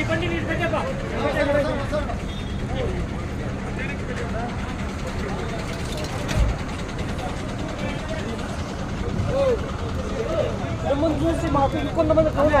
ఇవ్వండి మీరు పెట్టేపా ముందు చూసి మాకు ఇంకొంతమంది కావాలి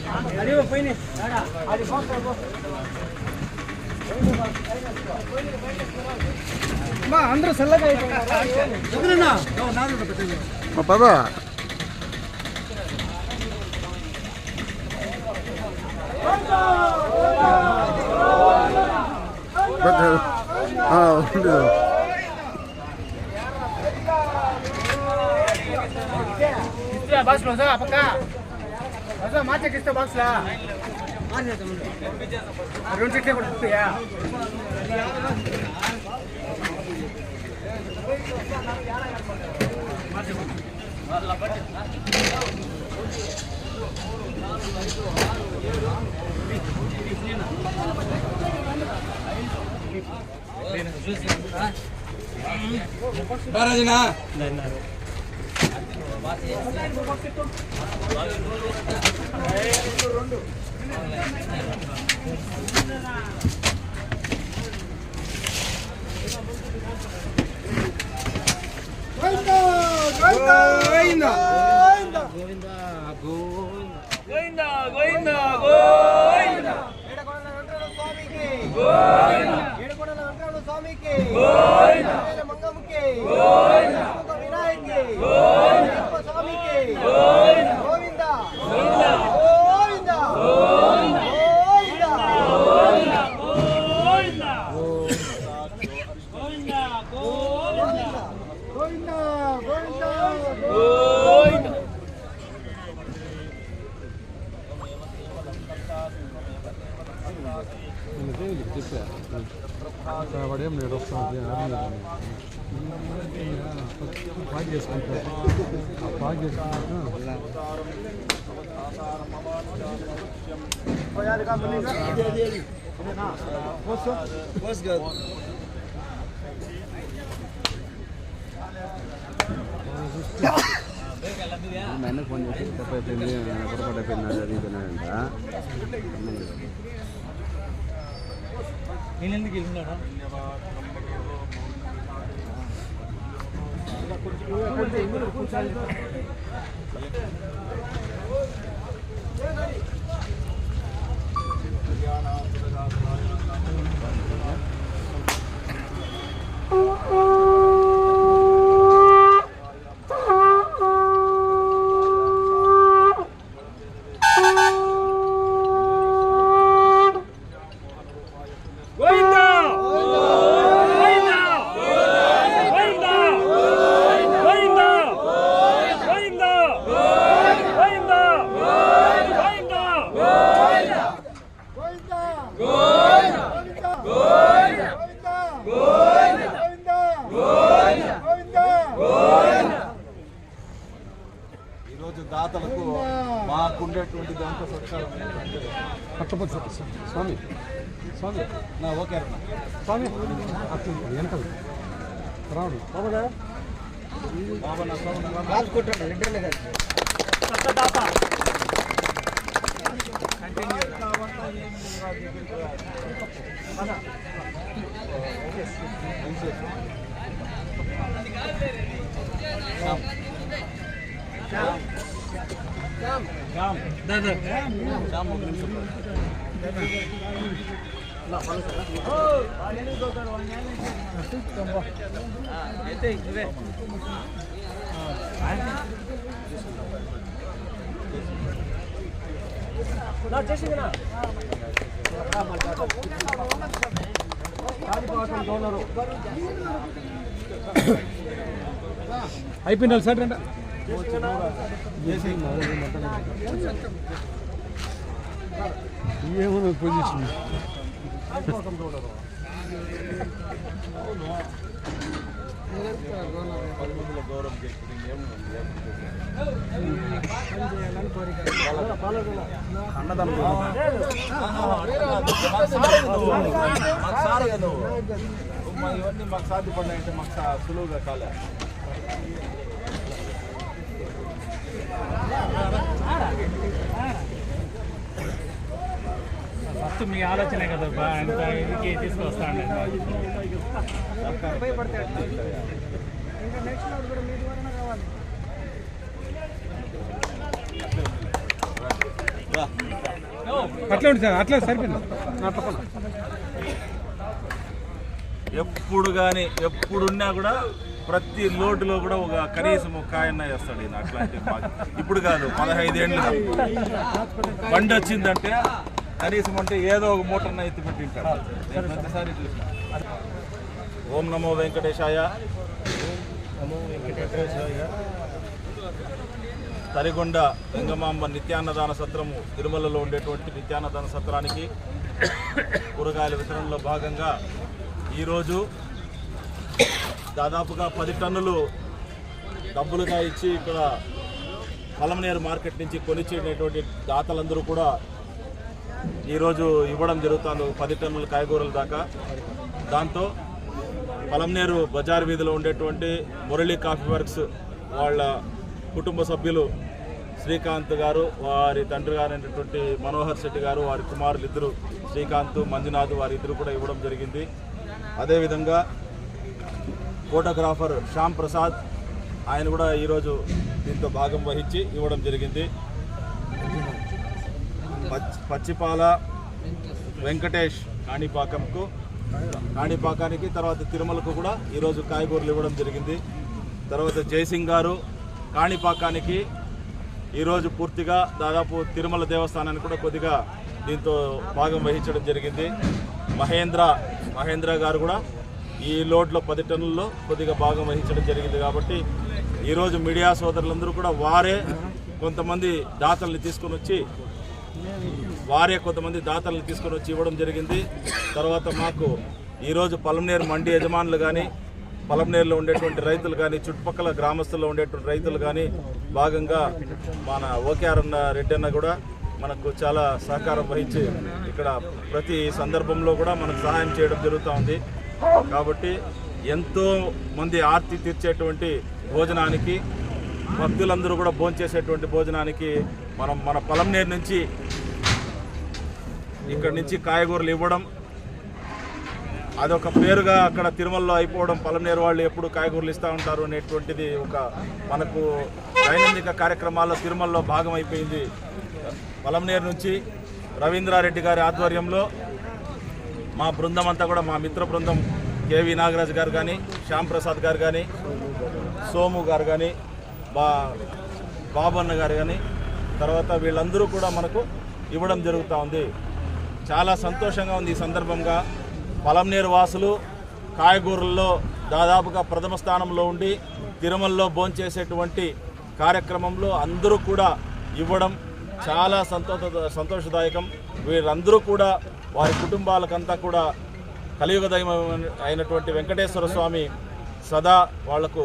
అందరూ చల్లగా పద ఉండదు Bas lo sa, apakah? ಹೊಸ ಮಾಚಕ್ಕಿಷ್ಟ ಬಾಕ್ಸ್ಲಾ రెండు చెట్లే పడుతుందా చూసి రాజనా Welcome! Welcome! చేసుకుంటారు ఫోన్ చేసి తప్పైపోయింది పొరపాటైపోయింది అది నేను ఎందుకు వెళ్ళినాడా Thank you. దాతలకు మాకుండేటువంటి దాంట్లో సత్కారం పట్టపతి స్వామి. స్వామి. నా ఓకే అన్న. స్వామి. వెనకాల రావుడు. బాబా బాబా నా స్వామి నా అయిపోయింది సార్ రండి. ఏమన్నా పొజిషన్ గౌరవం చేసుకుని అన్నదానం సార్ కదా ఇవన్నీ మాకు సాధ్యపడినాయంటే మాకు సులువుగా కాలే ఫస్ట్ మీ ఆలోచనే కదా బా ఎంత ఇది అట్లా ఉంటుంది సార్ అట్లా సరిపోయింది. ఎప్పుడు కానీ ఎప్పుడున్నా కూడా ప్రతి లోటులో కూడా ఒక కనీసం ఒక కాయన్న వేస్తాడు ఈయన అట్లాంటి ఇప్పుడు కాదు పదహైదేళ్ళు బండి వచ్చిందంటే కనీసం అంటే ఏదో ఒక మూటన్న ఎత్తి పెట్టింటాడు. నేను ప్రతిసారి ఓం నమో వెంకటేశాయ. తరిగొండ వెంగమాంబ నిత్యాన్నదాన సత్రము తిరుమలలో ఉండేటువంటి నిత్యాన్నదాన సత్రానికి కూరగాయల వితరణలో భాగంగా ఈరోజు దాదాపుగా పది టన్నులు డబ్బులుగా ఇచ్చి ఇక్కడ పలమనేరు మార్కెట్ నుంచి కొనిచ్చేటటువంటి దాతలందరూ కూడా ఈరోజు ఇవ్వడం జరుగుతుంది పది టన్నుల కాయగూరల దాకా. దాంతో పలంనేరు బజార్ వీధిలో ఉండేటువంటి మురళీ కాఫీ వర్క్స్ వాళ్ళ కుటుంబ సభ్యులు శ్రీకాంత్ గారు వారి తండ్రి గారైనటువంటి మనోహర్ శెట్టి గారు వారి కుమారులు ఇద్దరు శ్రీకాంత్ మంజునాథ్ వారి ఇద్దరు కూడా ఇవ్వడం జరిగింది. అదేవిధంగా ఫోటోగ్రాఫర్ శ్యామ్ ప్రసాద్ ఆయన కూడా ఈరోజు దీంతో భాగం వహించి ఇవ్వడం జరిగింది. పచ్చిపాల వెంకటేష్ కాణిపాకంకు. కాణిపాకానికి తర్వాత తిరుమలకు కూడా ఈరోజు కాయగూరలు ఇవ్వడం జరిగింది. తర్వాత జయసింగ్ గారు కాణిపాకానికి ఈరోజు పూర్తిగా దాదాపు తిరుమల దేవస్థానానికి కూడా కొద్దిగా దీంతో భాగం వహించడం జరిగింది. మహేంద్ర మహేంద్ర గారు కూడా ఈ లోడ్లో పది టన్నుల్లో కొద్దిగా భాగం వహించడం జరిగింది కాబట్టి ఈరోజు మీడియా సోదరులందరూ కూడా వారే కొంతమంది దాతల్ని తీసుకొని వచ్చి వారే కొంతమంది దాతలను తీసుకొని వచ్చి ఇవ్వడం జరిగింది. తర్వాత మాకు ఈరోజు పలంనేరు మండి యజమానులు కానీ పలంనేరులో ఉండేటువంటి రైతులు కానీ చుట్టుపక్కల గ్రామస్తుల్లో ఉండేటువంటి రైతులు కానీ భాగంగా మన ఓకేఆర్ అన్న రెడ్డి అన్న కూడా మనకు చాలా సహకారం వహించి ఇక్కడ ప్రతి సందర్భంలో కూడా మనకు సహాయం చేయడం జరుగుతూ ఉంది. కాబట్టి ఎంతో మంది ఆర్తి తీర్చేటువంటి భోజనానికి భక్తులందరూ కూడా భోంచేసేటువంటి భోజనానికి మనం మన పొలంనేరు నుంచి ఇక్కడి నుంచి కాయగూరలు ఇవ్వడం. అదొక పేరుగా అక్కడ తిరుమలలో అయిపోవడం. పలమనేరు వాళ్ళు ఎప్పుడు కాయగూరలు ఇస్తూ ఉంటారు అనేటువంటిది ఒక మనకు దైనందిక కార్యక్రమాల్లో తిరుమలలో భాగం అయిపోయింది. పలమనేరు నుంచి రవీంద్రారెడ్డి గారి ఆధ్వర్యంలో మా బృందం అంతా కూడా మా మిత్ర బృందం కేవీ నాగరాజు గారు కానీ శ్యాంప్రసాద్ గారు కానీ సోము గారు కానీ బా బాబన్న గారు కానీ తర్వాత వీళ్ళందరూ కూడా మనకు ఇవ్వడం జరుగుతూ ఉంది. చాలా సంతోషంగా ఉంది ఈ సందర్భంగా. పలంనేరు వాసులు కాయగూరల్లో దాదాపుగా ప్రథమ స్థానంలో ఉండి తిరుమలలో భోంచేసేటువంటి కార్యక్రమంలో అందరూ కూడా ఇవ్వడం చాలా సంతోష సంతోషదాయకం. వీరందరూ కూడా వారి కుటుంబాలకంతా కూడా కలియుగ దైవం అయినటువంటి వెంకటేశ్వర స్వామి సదా వాళ్ళకు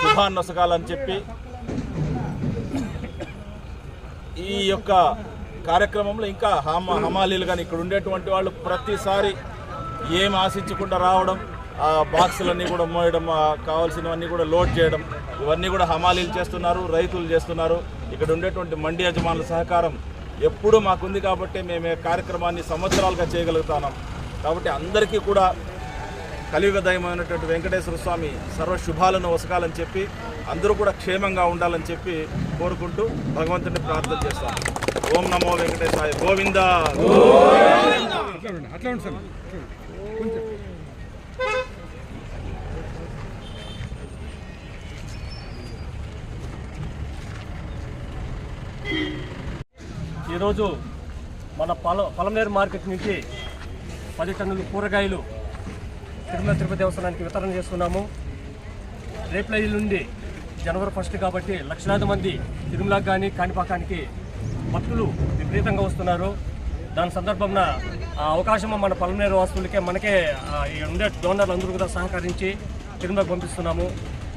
శుభాన్నసకాలని చెప్పి ఈ యొక్క కార్యక్రమంలో ఇంకా హమ హమాలీలు కానీ ఇక్కడ ఉండేటువంటి వాళ్ళు ప్రతిసారి ఏం ఆశించకుండా రావడం ఆ బాక్సులన్నీ కూడా మోయడం కావాల్సినవన్నీ కూడా లోడ్ చేయడం ఇవన్నీ కూడా హమాలీలు చేస్తున్నారు రైతులు చేస్తున్నారు. ఇక్కడ ఉండేటువంటి మండి యజమానుల సహకారం ఎప్పుడూ మాకుంది కాబట్టి మేము కార్యక్రమాన్ని సంవత్సరాలుగా చేయగలుగుతున్నాం కాబట్టి అందరికీ కూడా కలియుగదయమైనటువంటి వెంకటేశ్వర స్వామి సర్వ శుభాలను వసకాలని చెప్పి అందరూ కూడా క్షేమంగా ఉండాలని చెప్పి కోరుకుంటూ భగవంతుని ప్రార్థన చేస్తాం. ఓం నమో వెంకటేశాయ గోవింద. ఈరోజు మన పొల పొలంనేరు మార్కెట్ నుంచి పది టన్నులు కూరగాయలు తిరుమల తిరుపతి దేవస్థానానికి వితరణ చేస్తున్నాము. రేపు నుండి జనవరి ఫస్ట్ కాబట్టి లక్షలాది మంది తిరుమలకు కానీ కాణిపాకానికి భక్తులు విపరీతంగా వస్తున్నారు. దాని సందర్భంన ఆ అవకాశం మన పొలంనేరు వాస్తువులకే మనకే ఉండే డోనర్లు అందరూ కూడా సహకరించి తిరుమలకు పంపిస్తున్నాము.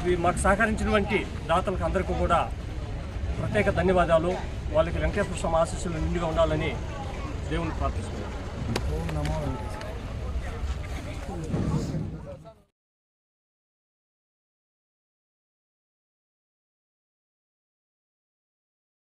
ఇవి మాకు సహకరించినటువంటి దాతలకు అందరికీ కూడా ప్రత్యేక ధన్యవాదాలు. వాళ్ళకి వెంకటేశ్వర స్వామి ఆశీస్సులు నిండుగా ఉండాలని దేవుని ప్రార్థిస్తున్నాను